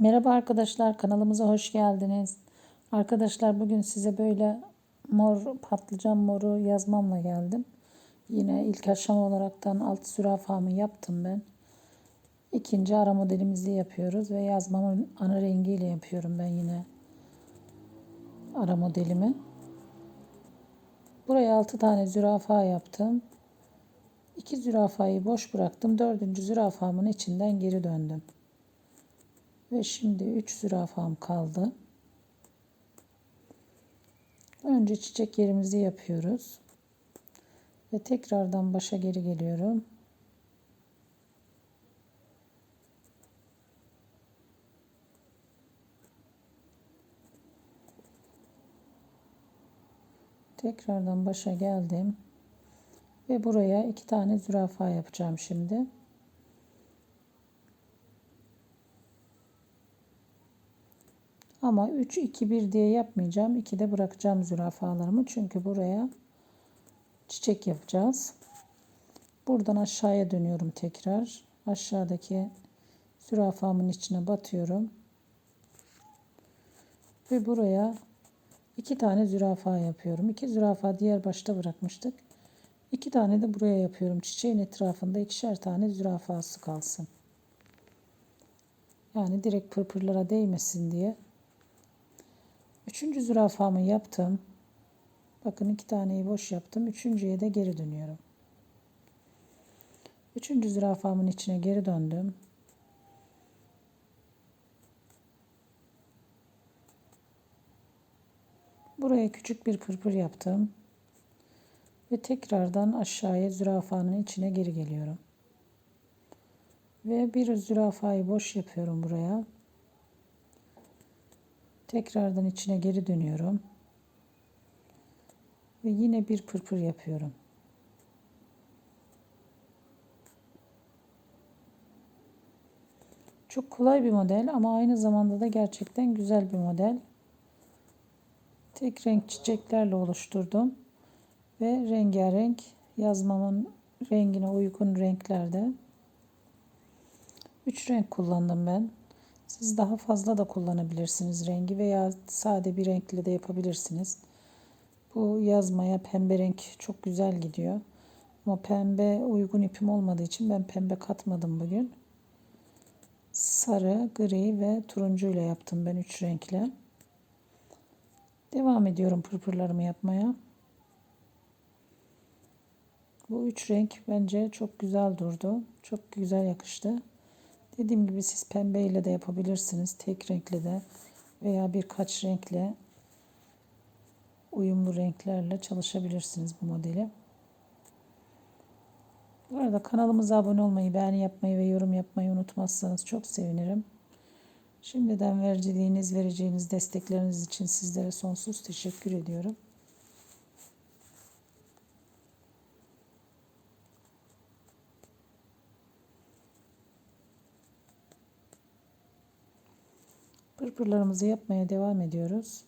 Merhaba arkadaşlar kanalımıza hoş geldiniz. Arkadaşlar bugün size böyle mor patlıcan moru yazmamla geldim. Yine ilk aşama olaraktan alt zürafamı yaptım ben. İkinci ara modelimizi yapıyoruz ve yazmamın ana rengiyle yapıyorum ben yine ara modelimi. Buraya 6 tane zürafa yaptım. 2 zürafayı boş bıraktım. Dördüncü zürafamın içinden geri döndüm. Ve şimdi 3 zürafam kaldı. Önce çiçek yerimizi yapıyoruz. Ve tekrardan başa geri geliyorum. Tekrardan başa geldim. Ve buraya iki tane zürafa yapacağım şimdi. Ama 3 2 1 diye yapmayacağım. 2 de bırakacağım zürafalarımı. Çünkü buraya çiçek yapacağız. Buradan aşağıya dönüyorum tekrar. Aşağıdaki zürafamın içine batıyorum. Ve buraya iki tane zürafa yapıyorum. İki zürafa diğer başta bırakmıştık. İki tane de buraya yapıyorum. Çiçeğin etrafında ikişer tane zürafası kalsın. Yani direkt pırpırlara değmesin diye. Üçüncü zürafamı yaptım. Bakın iki taneyi boş yaptım. Üçüncüye de geri dönüyorum. Üçüncü zürafamın içine geri döndüm. Buraya küçük bir pırpır yaptım. Ve tekrardan aşağıya zürafanın içine geri geliyorum. Ve bir zürafayı boş yapıyorum buraya. Tekrardan içine geri dönüyorum. Ve yine bir pırpır yapıyorum. Çok kolay bir model ama aynı zamanda da gerçekten güzel bir model. Tek renk çiçeklerle oluşturdum. Ve rengarenk yazmamın rengine uygun renklerde. Üç renk kullandım ben. Siz daha fazla da kullanabilirsiniz rengi veya sade bir renkle de yapabilirsiniz. Bu yazmaya pembe renk çok güzel gidiyor. Ama pembe uygun ipim olmadığı için ben pembe katmadım bugün. Sarı, gri ve turuncu ile yaptım ben üç renkle. Devam ediyorum pırpırlarımı yapmaya. Bu üç renk bence çok güzel durdu. Çok güzel yakıştı. Dediğim gibi siz pembe ile de yapabilirsiniz. Tek renkle de veya birkaç renkle uyumlu renklerle çalışabilirsiniz bu modeli. Bu arada kanalımıza abone olmayı, beğeni yapmayı ve yorum yapmayı unutmazsanız çok sevinirim. Şimdiden vericiliğiniz, vereceğiniz destekleriniz için sizlere sonsuz teşekkür ediyorum. Pırpırlarımızı yapmaya devam ediyoruz.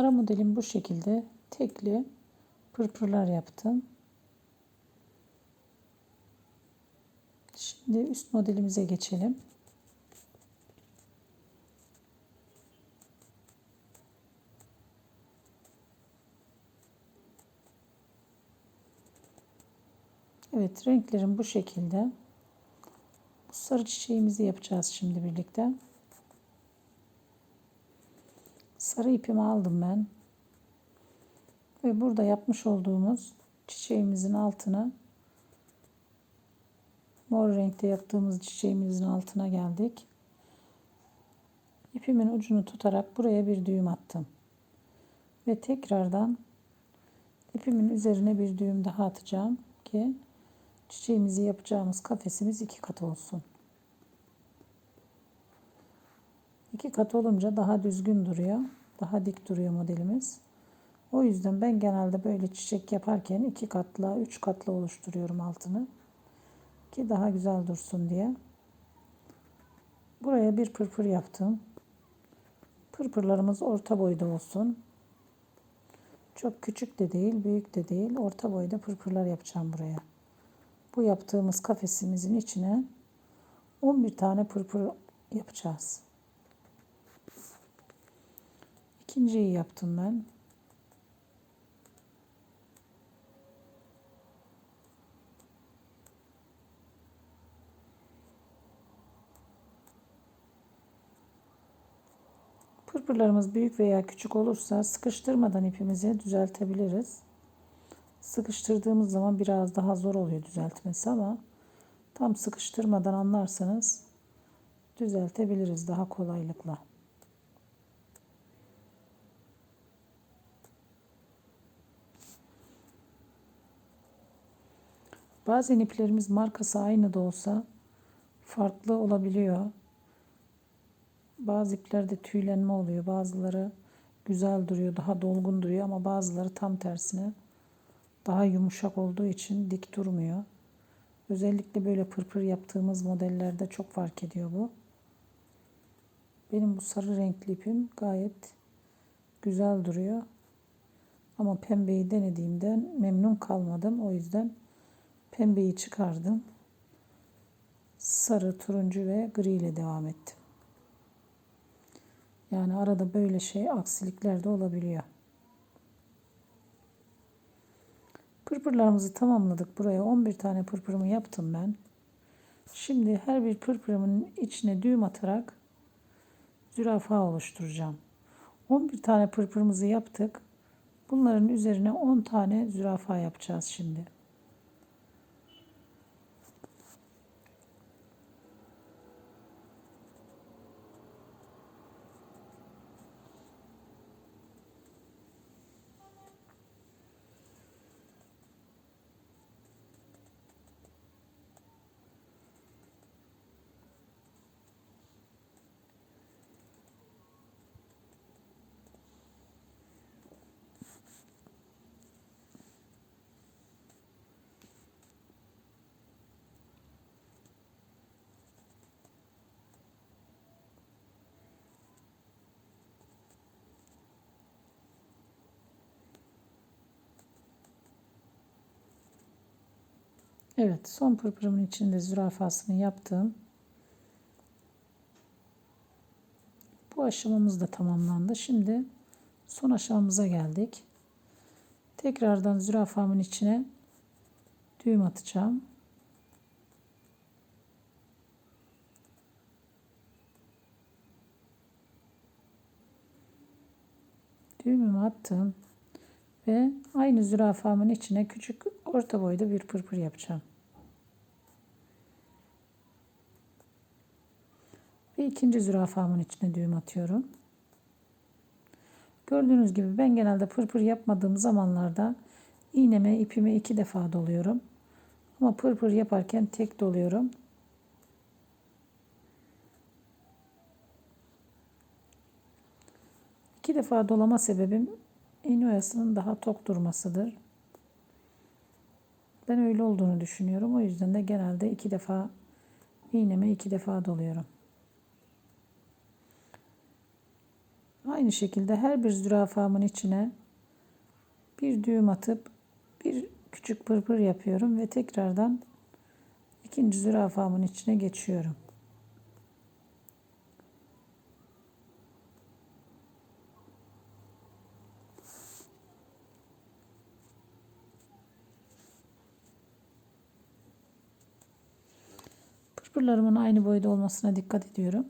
Ara modelim bu şekilde tekli pırpırlar yaptım. Şimdi üst modelimize geçelim. Evet renklerim bu şekilde. Bu sarı çiçeğimizi yapacağız şimdi birlikte. Sarı ipimi aldım ben. Ve burada yapmış olduğumuz çiçeğimizin altına mor renkte yaptığımız çiçeğimizin altına geldik. İpimin ucunu tutarak buraya bir düğüm attım. Ve tekrardan ipimin üzerine bir düğüm daha atacağım ki çiçeğimizi yapacağımız kafesimiz iki kat olsun. İki kat olunca daha düzgün duruyor. Daha dik duruyor modelimiz. O yüzden ben genelde böyle çiçek yaparken iki katla, üç katla oluşturuyorum altını. Ki daha güzel dursun diye. Buraya bir pırpır yaptım. Pırpırlarımız orta boyda olsun. Çok küçük de değil, büyük de değil. Orta boyda pırpırlar yapacağım buraya. Bu yaptığımız kafesimizin içine 11 tane pırpır yapacağız. İkinciyi yaptım ben. Pırpırlarımız büyük veya küçük olursa sıkıştırmadan ipimizi düzeltebiliriz. Sıkıştırdığımız zaman biraz daha zor oluyor düzeltmesi ama tam sıkıştırmadan anlarsanız düzeltebiliriz daha kolaylıkla. Bazen iplerimiz markası aynı da olsa farklı olabiliyor. Bazı iplerde tüylenme oluyor. Bazıları güzel duruyor, daha dolgun duruyor ama bazıları tam tersine daha yumuşak olduğu için dik durmuyor. Özellikle böyle pırpır yaptığımız modellerde çok fark ediyor bu. Benim bu sarı renkli ipim gayet güzel duruyor. Ama pembeyi denediğimden memnun kalmadım. O yüzden pembeyi çıkardım. Sarı, turuncu ve gri ile devam ettim. Yani arada böyle şey aksilikler de olabiliyor. Pırpırlarımızı tamamladık. Buraya 11 tane pırpırımı yaptım ben. Şimdi her bir pırpırımın içine düğüm atarak zürafa oluşturacağım. 11 tane pırpırımızı yaptık. Bunların üzerine 10 tane zürafa yapacağız şimdi. Evet son pırpırımın içinde zürafasını yaptım. Bu aşamamız da tamamlandı. Şimdi son aşamamıza geldik. Tekrardan zürafamın içine düğüm atacağım. Düğümümü attım ve aynı zürafamın içine küçük orta boyda bir pırpır yapacağım. Ve ikinci zürafamın içine düğüm atıyorum. Gördüğünüz gibi ben genelde pırpır yapmadığım zamanlarda iğneme ipimi iki defa doluyorum. Ama pırpır yaparken tek doluyorum. İki defa dolama sebebim iğne oyasının daha tok durmasıdır. Ben öyle olduğunu düşünüyorum. O yüzden de genelde iki defa iğneme iki defa doluyorum. Aynı şekilde her bir zürafamın içine bir düğüm atıp bir küçük pırpır yapıyorum ve tekrardan İkinci zürafamın içine geçiyorum. Pırpırlarımın aynı boyda olmasına dikkat ediyorum.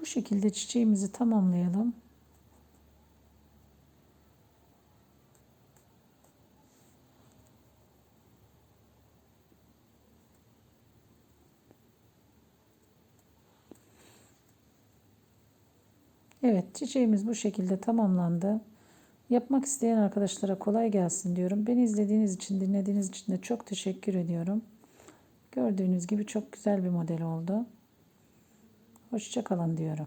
Bu şekilde çiçeğimizi tamamlayalım. Evet çiçeğimiz bu şekilde tamamlandı. Yapmak isteyen arkadaşlara kolay gelsin diyorum. Beni izlediğiniz için, dinlediğiniz için de çok teşekkür ediyorum. Gördüğünüz gibi çok güzel bir model oldu. Hoşçakalın diyorum.